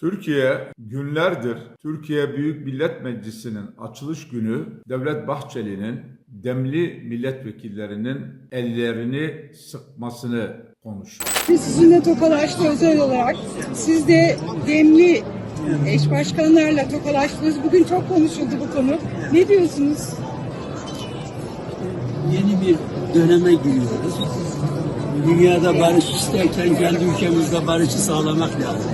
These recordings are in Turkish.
Türkiye günlerdir Türkiye Büyük Millet Meclisi'nin açılış günü Devlet Bahçeli'nin demli milletvekillerinin ellerini sıkmasını konuşuyor. Biz sizinle tokalaştı özel olarak. Siz de demli eş başkanlarla tokalaştınız. Bugün çok konuşuldu bu konu. Ne diyorsunuz? yeni bir döneme giriyoruz. Dünyada barış isterken kendi ülkemizde barışı sağlamak lazım.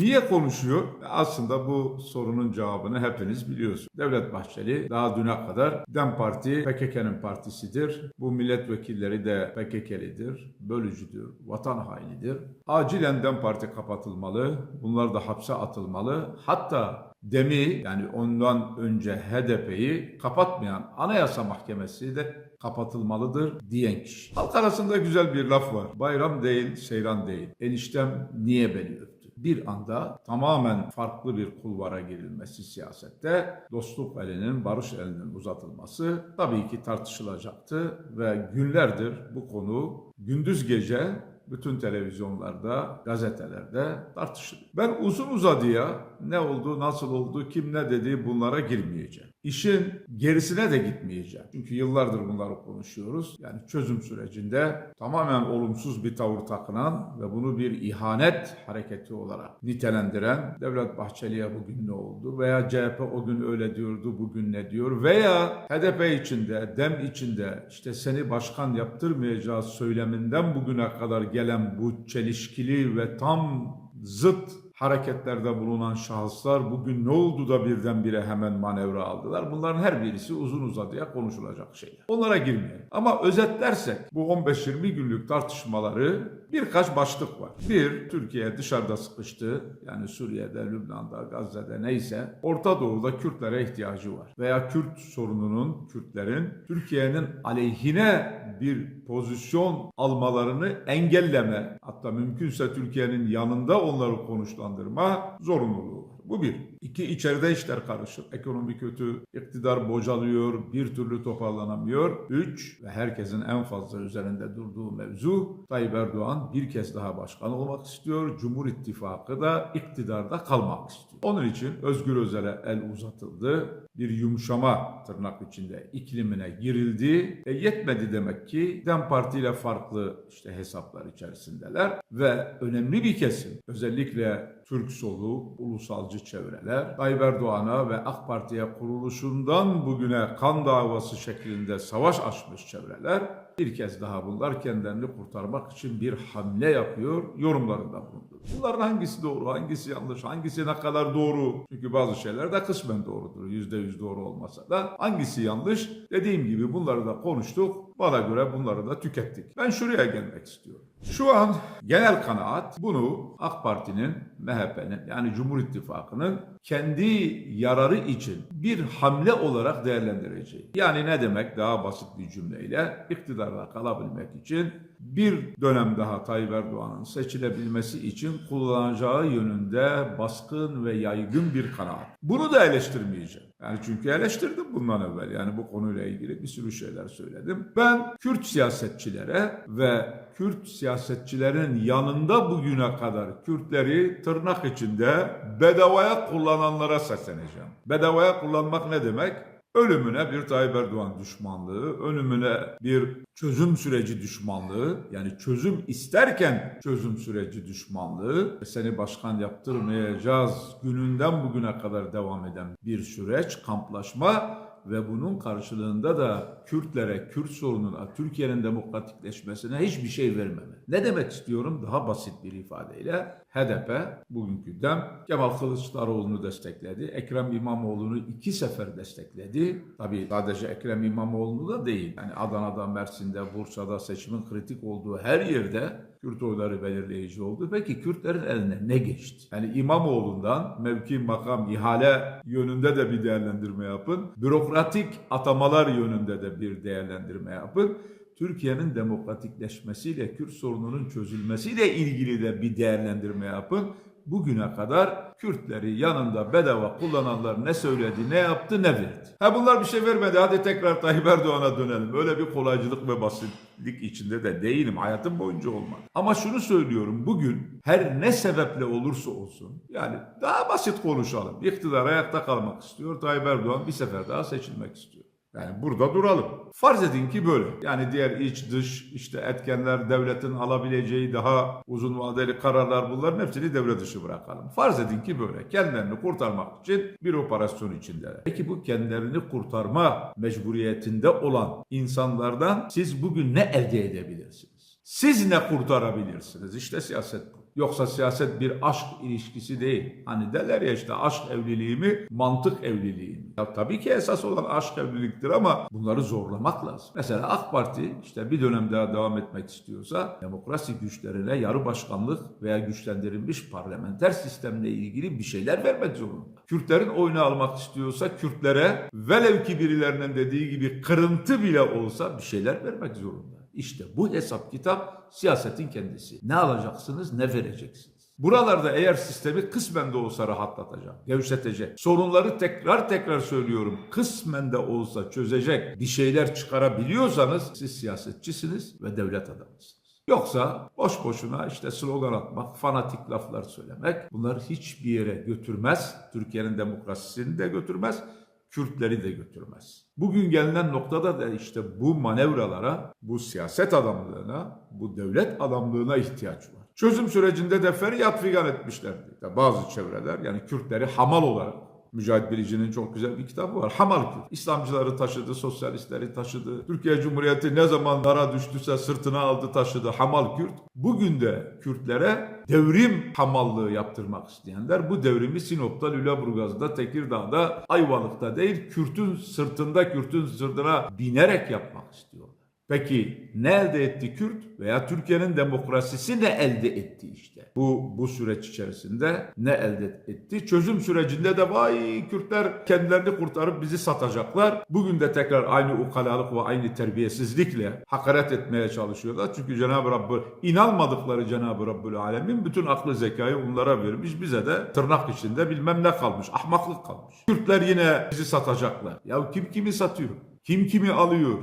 Niye konuşuyor? Aslında bu sorunun cevabını hepiniz biliyorsunuz. Devlet Bahçeli daha düne kadar DEM Parti PKK'nın partisidir. Bu milletvekilleri de PKK'lidir, bölücüdür, vatan hainidir. Acilen DEM Parti kapatılmalı, bunlar da hapse atılmalı. Hatta DEM'i yani ondan önce HDP'yi kapatmayan Anayasa Mahkemesi de kapatılmalıdır diyen kişi. Halk arasında güzel bir laf var. Bayram değil, seyran değil. Eniştem niye beni öptü? Bir anda tamamen farklı bir kulvara girilmesi siyasette dostluk elinin, barış elinin uzatılması tabii ki tartışılacaktı ve günlerdir bu konu gündüz gece bütün televizyonlarda, gazetelerde tartışılıyor. Ben uzun uzadıya ne oldu, nasıl oldu, kim ne dedi bunlara girmeyeceğim. İşin gerisine de gitmeyeceğim. Çünkü yıllardır bunları konuşuyoruz. Yani çözüm sürecinde tamamen olumsuz bir tavır takınan ve bunu bir ihanet hareketi olarak nitelendiren Devlet Bahçeli'ye bugün ne oldu? Veya CHP o gün öyle diyordu, bugün ne diyor? Veya HDP içinde, DEM içinde işte seni başkan yaptırmayacağız söyleminden bugüne kadar gelen bu çelişkili ve tam zıt hareketlerde bulunan şahıslar bugün ne oldu da birdenbire hemen manevra aldılar. Bunların her birisi uzun uzadıya konuşulacak şeyler. Onlara girmeyelim. Ama özetlersek bu 15-20 günlük tartışmaları birkaç başlık var. Bir, Türkiye dışarıda sıkıştı. Yani Suriye'de, Lübnan'da, Gazze'de neyse. Orta Doğu'da Kürtlere ihtiyacı var. Veya Kürt sorununun, Kürtlerin Türkiye'nin aleyhine bir pozisyon almalarını engelleme, hatta mümkünse Türkiye'nin yanında onları konuşlandırma zorunluluğu var. Bu bir. İki, içeride işler karışık. Ekonomi kötü, iktidar bocalıyor, bir türlü toparlanamıyor. Üç, ve herkesin en fazla üzerinde durduğu mevzu, Tayyip Erdoğan bir kez daha başkan olmak istiyor. Cumhur İttifakı da iktidarda kalmak istiyor. Onun için Özgür Özel'e el uzatıldı. Bir yumuşama tırnak içinde iklimine girildi. E yetmedi demek ki DEM Parti ile farklı işte hesaplar içerisindeler ve önemli bir kesim özellikle Türk solu, ulusalcı çevreler, Tayyip Erdoğan'a ve AK Parti'ye kuruluşundan bugüne kan davası şeklinde savaş açmış çevreler bir kez daha bunlar kendilerini kurtarmak için bir hamle yapıyor, yorumlarında bulundu. Bunların hangisi doğru, hangisi yanlış, hangisi ne kadar doğru? Çünkü bazı şeyler de kısmen doğrudur, yüzde yüz doğru olmasa da. Hangisi yanlış? Dediğim gibi bunları da konuştuk. Bana göre bunları da tükettik. Ben şuraya gelmek istiyorum. Şu an genel kanaat bunu AK Parti'nin, MHP'nin yani Cumhur İttifakı'nın kendi yararı için bir hamle olarak değerlendireceği. Yani ne demek daha basit bir cümleyle iktidarda kalabilmek için bir dönem daha Tayyip Erdoğan'ın seçilebilmesi için kullanacağı yönünde baskın ve yaygın bir kanaat. Bunu da eleştirmeyeceğim. Yani çünkü eleştirdim bundan evvel. Yani bu konuyla ilgili bir sürü şeyler söyledim. Ben Kürt siyasetçilere ve Kürt siyasetçilerin yanında bugüne kadar Kürtleri tırnak içinde bedavaya kullananlara sesleneceğim. Bedavaya kullanmak ne demek? Ölümüne bir Tayyip Erdoğan düşmanlığı, ölümüne bir çözüm süreci düşmanlığı, yani çözüm isterken çözüm süreci düşmanlığı, seni başkan yaptırmayacağız gününden bugüne kadar devam eden bir süreç, kamplaşma ve bunun karşılığında da Kürtlere, Kürt sorununa, Türkiye'nin demokratikleşmesine hiçbir şey vermeme. Ne demek istiyorum? Daha basit bir ifadeyle HDP bugünkü dem Kemal Kılıçdaroğlu'nu destekledi. Ekrem İmamoğlu'nu iki sefer destekledi. Tabii sadece Ekrem İmamoğlu'nu da değil. Yani Adana'da, Mersin'de, Bursa'da seçimin kritik olduğu her yerde Kürt oyları belirleyici oldu. Peki Kürtlerin eline ne geçti? Yani İmamoğlu'ndan mevki, makam, ihale yönünde de bir değerlendirme yapın. Bürokratik atamalar yönünde de bir değerlendirme yapın. Türkiye'nin demokratikleşmesiyle, Kürt sorununun çözülmesiyle ilgili de bir değerlendirme yapın. Bugüne kadar Kürtleri yanında bedava kullananlar ne söyledi, ne yaptı, ne verdi. Ha bunlar bir şey vermedi. Hadi tekrar Tayyip Erdoğan'a dönelim. Öyle bir kolaycılık ve basitlik içinde de değilim. Hayatım boyunca olmadı. Ama şunu söylüyorum. Bugün her ne sebeple olursa olsun yani daha basit konuşalım. İktidar ayakta kalmak istiyor. Tayyip Erdoğan bir sefer daha seçilmek istiyor. Yani burada duralım. Farz edin ki böyle. Yani diğer iç dış işte etkenler devletin alabileceği daha uzun vadeli kararlar bunların hepsini devre dışı bırakalım. Farz edin ki böyle. Kendilerini kurtarmak için bir operasyon içindeler. Peki bu kendilerini kurtarma mecburiyetinde olan insanlardan siz bugün ne elde edebilirsiniz? Siz ne kurtarabilirsiniz? İşte siyaset bu. Yoksa siyaset bir aşk ilişkisi değil. Hani derler ya işte aşk evliliği mi, mantık evliliği mi? Ya tabii ki esas olan aşk evliliktir ama bunları zorlamak lazım. Mesela AK Parti işte bir dönem daha devam etmek istiyorsa demokrasi güçlerine yarı başkanlık veya güçlendirilmiş parlamenter sistemle ilgili bir şeyler vermek zorunda. Kürtlerin oyunu almak istiyorsa Kürtlere velev ki birilerinin dediği gibi kırıntı bile olsa bir şeyler vermek zorunda. İşte bu hesap kitap siyasetin kendisi. Ne alacaksınız, ne vereceksiniz. Buralarda eğer sistemi kısmen de olsa rahatlatacak, gevşetecek, sorunları tekrar tekrar söylüyorum, kısmen de olsa çözecek bir şeyler çıkarabiliyorsanız siz siyasetçisiniz ve devlet adamısınız. Yoksa boş boşuna işte slogan atmak, fanatik laflar söylemek bunlar hiçbir yere götürmez. Türkiye'nin demokrasisini de götürmez. Kürtleri de götürmez. Bugün gelinen noktada da işte bu manevralara, bu siyaset adamlığına, bu devlet adamlığına ihtiyaç var. Çözüm sürecinde de feryat figan etmişlerdi. Bazı çevreler yani Kürtleri hamal olarak Mücahit Bilici'nin çok güzel bir kitabı var. Hamal. İslamcıları taşıdı, sosyalistleri taşıdı. Türkiye Cumhuriyeti ne zaman dara düştüyse sırtına aldı taşıdı Hamal Kürt. Bugün de Kürtlere devrim hamallığı yaptırmak isteyenler bu devrimi Sinop'ta, Lüleburgaz'da, Tekirdağ'da, Ayvalık'ta değil Kürt'ün sırtında, Kürt'ün sırtına binerek yapmak istiyorlar. Peki ne elde etti Kürt veya Türkiye'nin demokrasisi ne elde etti işte? Bu bu süreç içerisinde ne elde etti? Çözüm sürecinde de vay Kürtler kendilerini kurtarıp bizi satacaklar. Bugün de tekrar aynı ukalalık ve aynı terbiyesizlikle hakaret etmeye çalışıyorlar. Çünkü Cenab-ı Rabb'ı inanmadıkları Cenab-ı Rabbül Alemin bütün aklı zekayı onlara vermiş. Bize de tırnak içinde bilmem ne kalmış. Ahmaklık kalmış. Kürtler yine bizi satacaklar. Ya kim kimi satıyor? Kim kimi alıyor?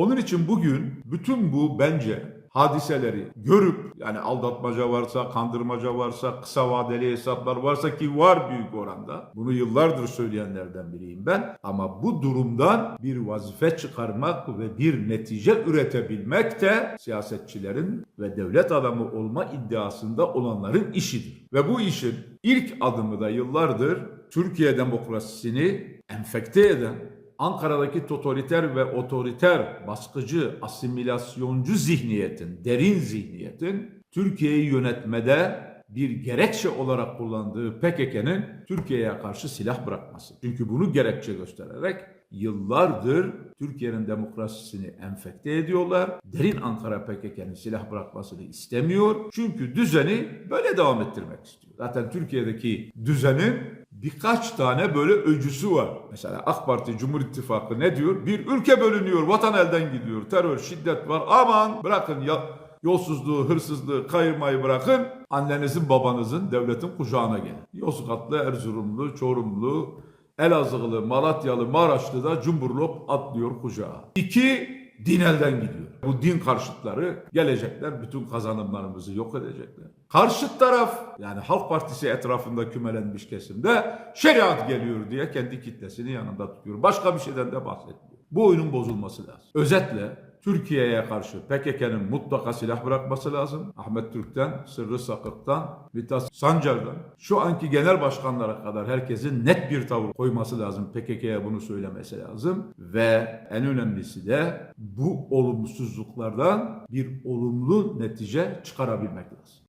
Onun için bugün bütün bu bence hadiseleri görüp yani aldatmaca varsa, kandırmaca varsa, kısa vadeli hesaplar varsa ki var büyük oranda. Bunu yıllardır söyleyenlerden biriyim ben. Ama bu durumdan bir vazife çıkarmak ve bir netice üretebilmek de siyasetçilerin ve devlet adamı olma iddiasında olanların işidir. Ve bu işin ilk adımı da yıllardır Türkiye demokrasisini enfekte eden Ankara'daki totaliter ve otoriter, baskıcı, asimilasyoncu zihniyetin, derin zihniyetin Türkiye'yi yönetmede bir gerekçe olarak kullandığı PKK'nın Türkiye'ye karşı silah bırakması. Çünkü bunu gerekçe göstererek yıllardır Türkiye'nin demokrasisini enfekte ediyorlar. Derin Ankara PKK'nın silah bırakmasını istemiyor. Çünkü düzeni böyle devam ettirmek istiyor. Zaten Türkiye'deki düzenin birkaç tane böyle öcüsü var. Mesela AK Parti Cumhur İttifakı ne diyor? Bir ülke bölünüyor, vatan elden gidiyor, terör, şiddet var. Aman bırakın ya yolsuzluğu, hırsızlığı, kayırmayı bırakın. Annenizin, babanızın devletin kucağına gelin. Yozgatlı, Erzurumlu, Çorumlu, Elazığlı, Malatyalı, Maraşlı da cumburlop atlıyor kucağa. İki, din elden gidiyor. Bu din karşıtları gelecekler, bütün kazanımlarımızı yok edecekler. Karşıt taraf, yani Halk Partisi etrafında kümelenmiş kesimde şeriat geliyor diye kendi kitlesini yanında tutuyor. Başka bir şeyden de bahsetmiyor. Bu oyunun bozulması lazım. Özetle Türkiye'ye karşı PKK'nın mutlaka silah bırakması lazım. Ahmet Türk'ten, Sırrı Sakık'tan, Mithat Sancar'dan, şu anki genel başkanlara kadar herkesin net bir tavır koyması lazım. PKK'ya bunu söylemesi lazım. Ve en önemlisi de bu olumsuzluklardan bir olumlu netice çıkarabilmek lazım.